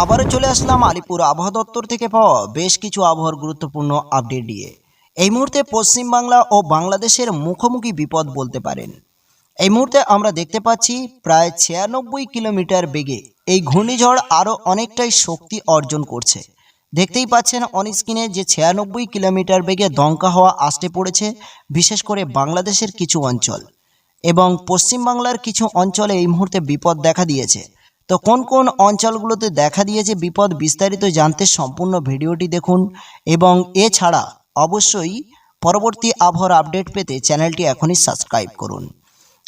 আবারও চলে আসলাম আলিপুর আবহাওয়া দপ্তর থেকে পাওয়া বেশ কিছু আবহাওয়ার গুরুত্বপূর্ণ আপডেট দিয়ে এই মুহূর্তে পশ্চিমবাংলা ও বাংলাদেশের মুখোমুখি বিপদ বলতে পারেন। এই মুহূর্তে আমরা দেখতে পাচ্ছি প্রায় ছিয়ানব্বই কিলোমিটার বেগে এই ঘূর্ণিঝড় আরও অনেকটাই শক্তি অর্জন করছে। দেখতেই পাচ্ছেন অন স্ক্রিনে যে ছিয়ানব্বই কিলোমিটার বেগে দমকা হওয়া আসতে পড়েছে, বিশেষ করে বাংলাদেশের কিছু অঞ্চল। এবং পশ্চিমবাংলার কিছু অঞ্চলে এই মুহূর্তে বিপদ দেখা দিয়েছে। তো কোন কোন অঞ্চলগুলোতে দেখা দিয়েছে বিপদ বিস্তারিত জানতে সম্পূর্ণ ভিডিওটি দেখুন এবং এছাড়া অবশ্যই পরবর্তী আবহাওয়ার আপডেট পেতে চ্যানেলটি এখনই সাবস্ক্রাইব করুন।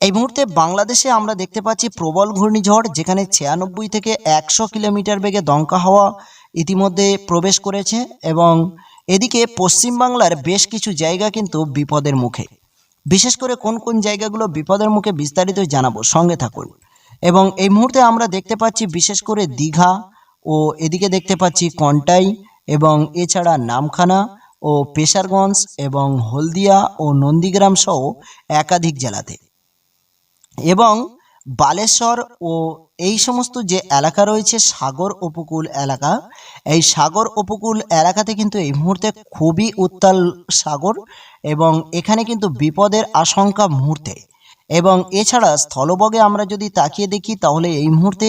এই মুহূর্তে বাংলাদেশে আমরা দেখতে পাচ্ছি প্রবল ঘূর্ণিঝড় যেখানে ছিয়ানব্বই থেকে একশো কিলোমিটার বেগে দমকা হওয়া ইতিমধ্যে প্রবেশ করেছে এবং এদিকে পশ্চিমবাংলার বেশ কিছু জায়গা কিন্তু বিপদের মুখে। বিশেষ করে কোন কোন জায়গাগুলো বিপদের মুখে বিস্তারিত জানাব সঙ্গে থাকুন। এবং এই মুহূর্তে আমরা দেখতে পাচ্ছি বিশেষ করে দীঘা ও এদিকে দেখতে পাচ্ছি কন্টাই এবং এছাড়া নামখানা ও পেশারগঞ্জ এবং হলদিয়া ও নন্দীগ্রাম সহ একাধিক জেলাতে। এবং বালেশ্বর ও এই সমস্ত যে এলাকা রয়েছে, সাগর উপকূল এলাকা, এই সাগর উপকূল এলাকাতে কিন্তু এই মুহূর্তে খুবই উত্তাল সাগর এবং এখানে কিন্তু বিপদের আশঙ্কা মুহূর্তে। এবং এছাড়া স্থলবগে আমরা যদি তাকিয়ে দেখি, তাহলে এই মুহূর্তে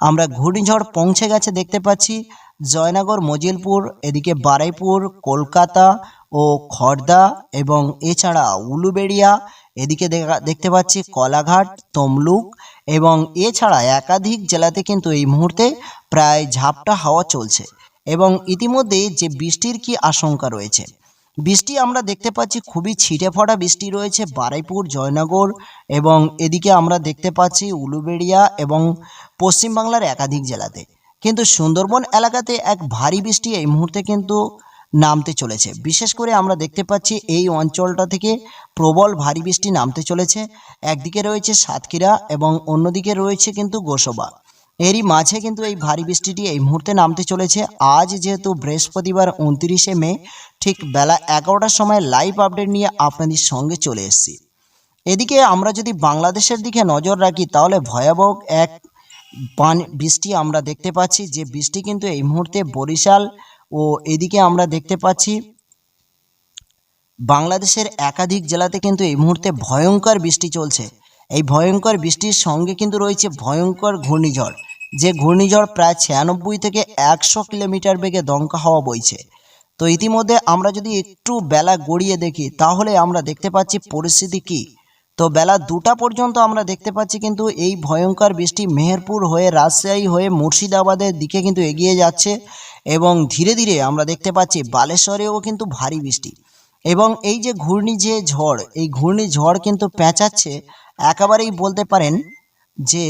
আমরা ঘূর্ণিঝড় পৌঁছে গেছে দেখতে পাচ্ছি। জয়নগর, মজিলপুর, এদিকে বারাইপুর, কলকাতা ও খর্দা এবং এছাড়া উলুবেড়িয়া, এদিকে দেখা, দেখতে পাচ্ছি কলাঘাট, তমলুক এবং এছাড়া একাধিক জেলাতে কিন্তু এই মুহূর্তে প্রায় ঝাপটা হাওয়া চলছে এবং ইতিমধ্যে যে বৃষ্টির কি আশঙ্কা রয়েছে। বৃষ্টি আমরা দেখতে পাচ্ছি খুবই ছিটে ফটা বৃষ্টি রয়েছে বারাইপুর, জয়নগর এবং এদিকে আমরা দেখতে পাচ্ছি উলুবেড়িয়া এবং পশ্চিমবাংলার একাধিক জেলাতে। কিন্তু সুন্দরবন এলাকাতে এক ভারী বৃষ্টি এই মুহূর্তে কিন্তু নামতে চলেছে। বিশেষ করে আমরা দেখতে পাচ্ছি এই অঞ্চলটা থেকে প্রবল ভারী বৃষ্টি নামতে চলেছে। একদিকে রয়েছে সাতক্ষীরা এবং অন্যদিকে রয়েছে কিন্তু গোসবা। এরই মাঝে কিন্তু এই ভারী বৃষ্টিটি এই মুহূর্তে নামতে চলেছে। আজ যেহেতু বৃহস্পতিবার উনত্রিশে মে, ঠিক বেলা এগারোটার সময় লাইভ আপডেট নিয়ে আপনাদের সঙ্গে চলে এসেছি। এদিকে আমরা যদি বাংলাদেশের দিকে নজর রাখি, তাহলে ভয়াবহ এক পানি বৃষ্টি আমরা দেখতে পাচ্ছি। যে বৃষ্টি কিন্তু এই মুহূর্তে বরিশাল ও এদিকে আমরা দেখতে পাচ্ছি, বাংলাদেশের একাধিক জেলাতে কিন্তু এই মুহূর্তে ভয়ঙ্কর বৃষ্টি চলছে। এই ভয়ঙ্কর বৃষ্টির সঙ্গে কিন্তু রয়েছে ভয়ঙ্কর ঘূর্ণিঝড়, যে ঘূর্ণিঝড় প্রায় ছিয়ানব্বই থেকে একশো কিলোমিটার বেগে দমকা হাওয়া বইছে। তো ইতিমধ্যে আমরা যদি একটু বেলা গড়িয়ে দেখি, তাহলে আমরা দেখতে পাচ্ছি পরিস্থিতি কি? তো বেলা দুটা পর্যন্ত আমরা দেখতে পাচ্ছি কিন্তু এই ভয়ঙ্কর বৃষ্টি মেহেরপুর হয়ে রাজশাহী হয়ে মুর্শিদাবাদের দিকে কিন্তু এগিয়ে যাচ্ছে এবং ধীরে ধীরে আমরা দেখতে পাচ্ছি বালেশ্বরেও কিন্তু ভারী বৃষ্টি। এবং এই যে ঘূর্ণি যে ঝড়, এই ঘূর্ণি ঝড় কিন্তু পেঁচাচ্ছে, একেবারেই বলতে পারেন যে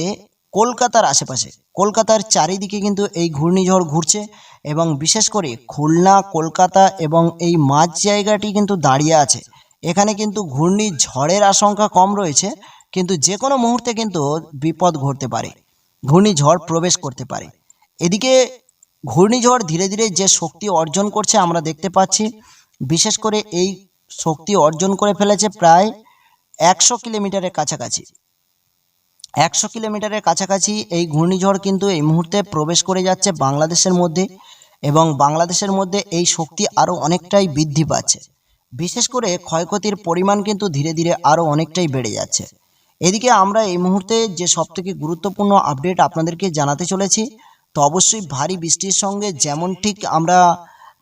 কলকাতার আশেপাশে। কলকাতার চারিদিকে কিন্তু এই ঘূর্ণিঝড় ঘুরছে এবং বিশেষ করে খুলনা, কলকাতা এবং এই মাঝ জায়গাটি কিন্তু দাঁড়িয়ে আছে। এখানে কিন্তু ঘূর্ণিঝড়ের আশঙ্কা কম রয়েছে, কিন্তু যে কোনো মুহূর্তে কিন্তু বিপদ ঘটতে পারে ঘূর্ণিঝড় প্রবেশ করতে পারে। এদিকে ঘূর্ণিঝড় ধীরে ধীরে যে শক্তি অর্জন করছে আমরা দেখতে পাচ্ছি বিশেষ করে এই শক্তি অর্জন করে ফেলেছে প্রায় একশো কিলোমিটারের কাছাকাছি। একশো কিলোমিটারের কাছাকাছি এই ঘূর্ণিঝড় কিন্তু এই মুহূর্তে প্রবেশ করে যাচ্ছে বাংলাদেশের মধ্যে এবং বাংলাদেশের মধ্যে এই শক্তি আরও অনেকটাই বৃদ্ধি পাচ্ছে। বিশেষ করে ক্ষয়ক্ষতির পরিমাণ কিন্তু ধীরে ধীরে আরও অনেকটাই বেড়ে যাচ্ছে। এদিকে আমরা এই মুহূর্তে যে সবথেকে গুরুত্বপূর্ণ আপডেট আপনাদেরকে জানাতে চলেছি, তো অবশ্যই ভারী বৃষ্টির সঙ্গে যেমন ঠিক আমরা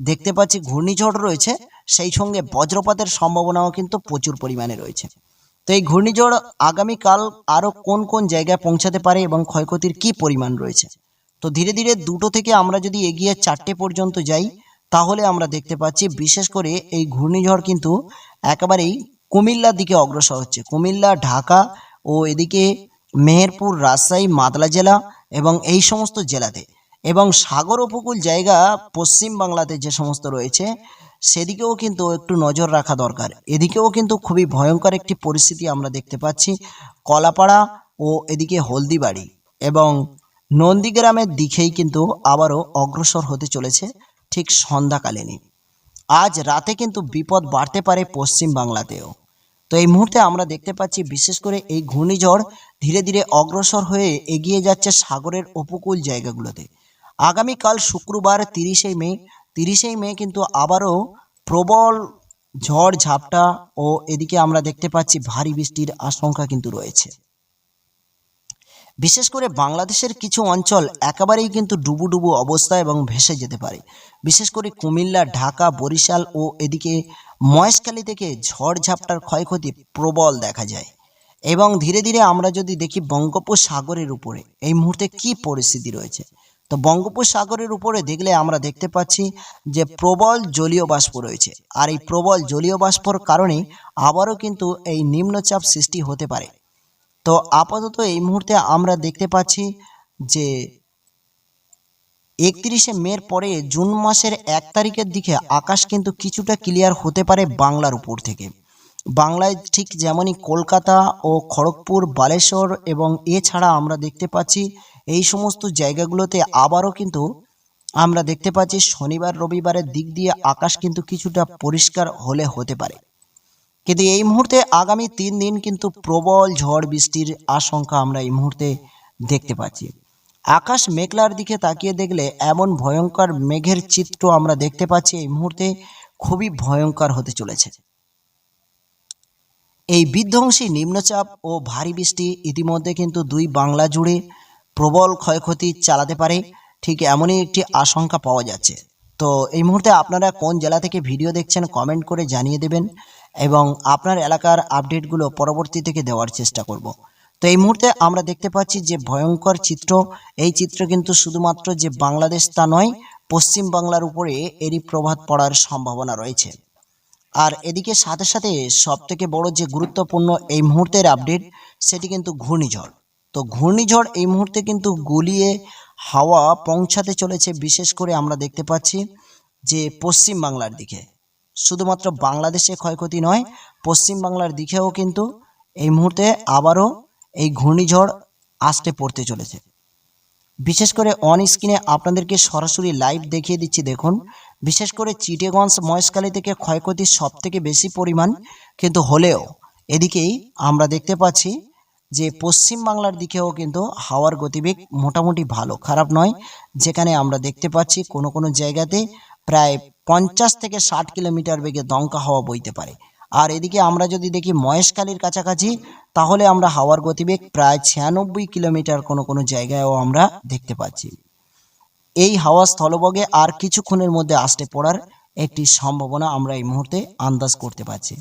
দেখতে পাচ্ছি ঘূর্ণিঝড় রয়েছে, সেই সঙ্গে বজ্রপাতের সম্ভাবনাও কিন্তু প্রচুর পরিমাণে রয়েছে। তো এই ঘূর্ণিঝড় আগামীকাল আরও কোন কোন জায়গায় পৌঁছাতে পারে এবং ক্ষয়ক্ষতির কি পরিমাণ রয়েছে? তো ধীরে ধীরে দুটো থেকে আমরা যদি এগিয়ে চারটে পর্যন্ত যাই, তাহলে আমরা দেখতে পাচ্ছি বিশেষ করে এই ঘূর্ণিঝড় কিন্তু একেবারেই কুমিল্লার দিকে অগ্রসর হচ্ছে। কুমিল্লা, ঢাকা ও এদিকে মেহেরপুর, রাজশাহী, মাদলা জেলা এবং এই সমস্ত জেলাতে। এবং সাগর উপকূল জায়গা পশ্চিম বাংলাতে যে সমস্ত রয়েছে, সেদিকেও কিন্তু একটু নজর রাখা দরকার। এদিকেও কিন্তু খুবই ভয়ঙ্কর একটি পরিস্থিতি আমরা দেখতে পাচ্ছি, কলাপাড়া ও এদিকে হলদিবাড়ি। এবং নন্দীগ্রামের দিকেই কিন্তু আবারও অগ্রসর হতে চলেছে ঠিক সন্ধ্যাকালীনই। আজ রাতে কিন্তু বিপদ বাড়তে পারে পশ্চিম বাংলাতেও। তো এই মুহূর্তে আমরা দেখতে পাচ্ছি, বিশেষ করে এই ঘূর্ণিঝড় ধীরে ধীরে অগ্রসর হয়ে এগিয়ে যাচ্ছে সাগরের উপকূল জায়গাগুলোতে। আগামীকাল শুক্রবার তিরিশে মে তিরিশেই মে কিন্তু আবারও প্রবল ঝড়, ঝাপটা ও এদিকে আমরা দেখতে পাচ্ছি ভারী বৃষ্টির আশঙ্কা কিন্তু রয়েছে। বিশেষ করে বাংলাদেশের কিছু অঞ্চল একেবারেই কিন্তু ডুবুডুবু অবস্থা এবং ভেসে যেতে পারে। বিশেষ করে কুমিল্লা, ঢাকা, বরিশাল ও এদিকে মহেশখালী থেকে ঝড়, ঝাপটার ক্ষয়ক্ষতি প্রবল দেখা যায়। এবং ধীরে ধীরে আমরা যদি দেখি বঙ্গোপসাগরের উপরে, এই মুহূর্তে কি পরিস্থিতি রয়েছে? তো বঙ্গোপসাগরের উপরে দেখলে আমরা দেখতে পাচ্ছি যে প্রবল জলীয় বাষ্প রয়েছে। আর এই প্রবল জলীয় বাষ্পর কারণে আবারও কিন্তু এই নিম্নচাপ সৃষ্টি হতে পারে। তো আপাতত এই মুহূর্তে আমরা দেখতে পাচ্ছি যে একত্রিশে মের পরে জুন মাসের এক তারিখের দিকে আকাশ কিন্তু কিছুটা ক্লিয়ার হতে পারে বাংলার উপর থেকে। বাংলায় ঠিক যেমনই কলকাতা ও খড়গপুর, বালেশ্বর এবং এছাড়া আমরা দেখতে পাচ্ছি এই সমস্ত জায়গাগুলোতে আবারও কিন্তু আমরা দেখতে পাচ্ছি শনিবার, রবিবারের দিক দিয়ে আকাশ কিন্তু কিছুটা পরিষ্কার হলে হতে পারে। কিন্তু এই মুহূর্তে আগামী তিন দিন কিন্তু প্রবল ঝড় বৃষ্টির আশঙ্কা আমরা এই মুহূর্তে দেখতে পাচ্ছি। আকাশ মেঘলার দিকে তাকিয়ে দেখলে এমন ভয়ঙ্কর মেঘের চিত্র আমরা দেখতে পাচ্ছি এই মুহূর্তে খুবই ভয়ঙ্কর হতে চলেছে। এই বিধ্বংসী নিম্নচাপ ও ভারী বৃষ্টি ইতিমধ্যে কিন্তু দুই বাংলা জুড়ে প্রবল ক্ষয়ক্ষতি চালাতে পারে, ঠিক এমনই একটি আশঙ্কা পাওয়া যাচ্ছে। তো এই মুহূর্তে আপনারা কোন জেলা থেকে ভিডিও দেখছেন কমেন্ট করে জানিয়ে দেবেন এবং আপনার এলাকার আপডেটগুলো পরবর্তী থেকে দেওয়ার চেষ্টা করব। তো এই মুহূর্তে আমরা দেখতে পাচ্ছি যে ভয়ঙ্কর চিত্র, এই চিত্র কিন্তু শুধুমাত্র যে বাংলাদেশ তা নয়, পশ্চিম বাংলার উপরে এরই প্রভাব পড়ার সম্ভাবনা রয়েছে। আর এদিকে সাথে সাথে সবথেকে বড় যে গুরুত্বপূর্ণ এই মুহূর্তের আপডেট, সেটি কিন্তু ঘূর্ণিঝড়। তো ঘূর্ণিঝড় এই মুহূর্তে কিন্তু গুলিয়ে হাওয়া পৌঁছাতে চলেছে, বিশেষ করে আমরা দেখতে পাচ্ছি যে পশ্চিম বাংলার দিকে। শুধুমাত্র বাংলাদেশে ক্ষয়ক্ষতি নয়, পশ্চিম বাংলার দিকেও কিন্তু এই মুহূর্তে আবারও এই ঘূর্ণিঝড় আসতে পড়তে চলেছে। বিশেষ করে অন স্ক্রিনে আপনাদেরকে সরাসরি লাইভ দেখিয়ে দিচ্ছি, দেখুন। বিশেষ করে চিটেগঞ্জ মহেশখালী থেকে ক্ষয়ক্ষতি সব থেকে বেশি পরিমাণ কিন্তু হলেও এদিকেই আমরা দেখতে পাচ্ছি যে পশ্চিম বাংলার দিকেও কিন্তু হাওয়ার গতিবেগ মোটামুটি ভালো, খারাপ নয়। যেখানে আমরা দেখতে পাচ্ছি কোনো কোনো জায়গাতে প্রায় পঞ্চাশ থেকে ষাট কিলোমিটার বেগে দমকা হাওয়া বইতে পারে। আর এদিকে আমরা যদি দেখি মহেশখালীর কাছাকাছি, তাহলে আমরা হাওয়ার গতিবেগ প্রায় ছিয়ানব্বই কিলোমিটার কোনো কোনো জায়গায়ও আমরা দেখতে পাচ্ছি। এই হাওয়া স্থলবগে আর কিছুক্ষণের মধ্যে আসতে পড়ার একটি সম্ভাবনা আমরা এই মুহূর্তে আন্দাজ করতে পারছি।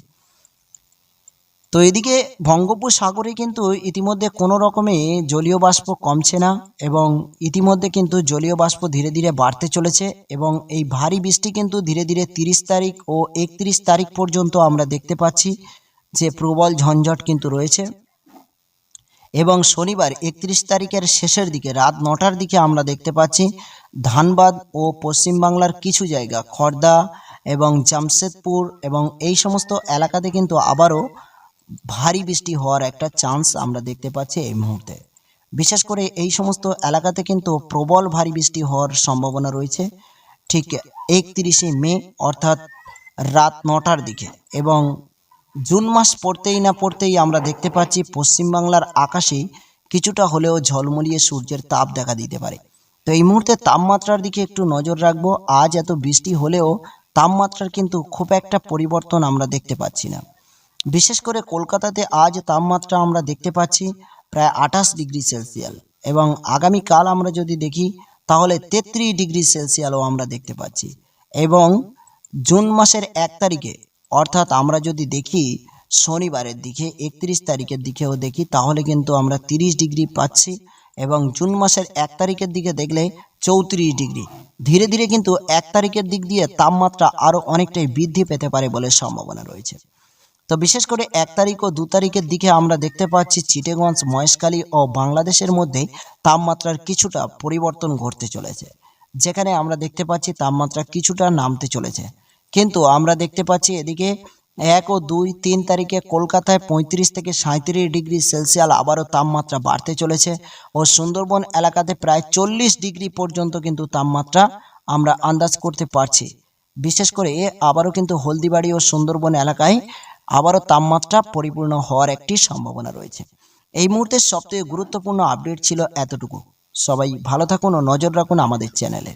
তো এদিকে বঙ্গোপসাগরে কিন্তু ইতিমধ্যে কোনো রকমে জলীয় বাষ্প কমছে না এবং ইতিমধ্যে কিন্তু জলীয় বাষ্প ধীরে ধীরে বাড়তে চলেছে এবং এই ভারী বৃষ্টি কিন্তু ধীরে ধীরে তিরিশ তারিখ ও একত্রিশ তারিখ পর্যন্ত আমরা দেখতে পাচ্ছি যে প্রবল ঝঞ্ঝট কিন্তু রয়েছে। এবং শনিবার একত্রিশ তারিখের শেষের দিকে রাত নটার দিকে আমরা দেখতে পাচ্ছি ধানবাদ ও পশ্চিমবাংলার কিছু জায়গা খর্দা এবং জামশেদপুর এবং এই সমস্ত এলাকাতে কিন্তু আবারও ভারী বৃষ্টি হওয়ার একটা চান্স আমরা দেখতে পাচ্ছি এই মুহূর্তে। বিশেষ করে এই সমস্ত এলাকাতে কিন্তু প্রবল ভারী বৃষ্টি হওয়ার সম্ভাবনা রয়েছে। ঠিক একত্রিশে মে, অর্থাৎ রাত নটার দিকে এবং জুন মাস পড়তেই না পড়তেই আমরা দেখতে পাচ্ছি পশ্চিমবাংলার আকাশে কিছুটা হলেও ঝলমলিয়ে সূর্যের তাপ দেখা দিতে পারে। তো এই মুহূর্তে তাপমাত্রার দিকে একটু নজর রাখব। আজ এত বৃষ্টি হলেও তাপমাত্রার কিন্তু খুব একটা পরিবর্তন আমরা দেখতে পাচ্ছি না। বিশেষ করে কলকাতাতে আজ তাপমাত্রা আমরা দেখতে পাচ্ছি প্রায় আঠাশ ডিগ্রি সেলসিয়াল এবং আগামীকাল আমরা যদি দেখি, তাহলে তেত্রিশ ডিগ্রি সেলসিয়ালও আমরা দেখতে পাচ্ছি। এবং জুন মাসের এক তারিখে, অর্থাৎ আমরা যদি দেখি শনিবারের দিকে, একত্রিশ তারিখের দিকেও দেখি, তাহলে কিন্তু আমরা তিরিশ ডিগ্রি পাচ্ছি এবং জুন মাসের এক তারিখের দিকে দেখলে চৌত্রিশ ডিগ্রি। ধীরে ধীরে কিন্তু এক তারিখের দিক দিয়ে তাপমাত্রা আরও অনেকটাই বৃদ্ধি পেতে পারে বলে সম্ভাবনা রয়েছে। তো বিশেষ করে এক তারিখ ও দু তারিখের দিকে আমরা দেখতে পাচ্ছি চিটেগঞ্জ, মহেশখালী ও বাংলাদেশের মধ্যে তাপমাত্রার কিছুটা পরিবর্তন ঘটতে চলেছে। যেখানে আমরা দেখতে পাচ্ছি তাপমাত্রা কিছুটা নামতে চলেছে। কিন্তু আমরা দেখতে পাচ্ছি এদিকে এক ও দুই তিন তারিখে কলকাতায় পঁয়ত্রিশ থেকে সাঁত্রিশ ডিগ্রি সেলসিয়াল আবারও তাপমাত্রা বাড়তে চলেছে ও সুন্দরবন এলাকাতে প্রায় চল্লিশ ডিগ্রি পর্যন্ত কিন্তু তাপমাত্রা আমরা আন্দাজ করতে পারছি। বিশেষ করে আবারও কিন্তু হলদিবাড়ি ও সুন্দরবন এলাকায় আবারও তাপমাত্রা পরিপূর্ণ হওয়ার একটি সম্ভাবনা রয়েছে। এই মুহূর্তে সবথেকে গুরুত্বপূর্ণ আপডেট ছিল এতটুকু। সবাই ভালো থাকুন ও নজর রাখুন আমাদের চ্যানেলে।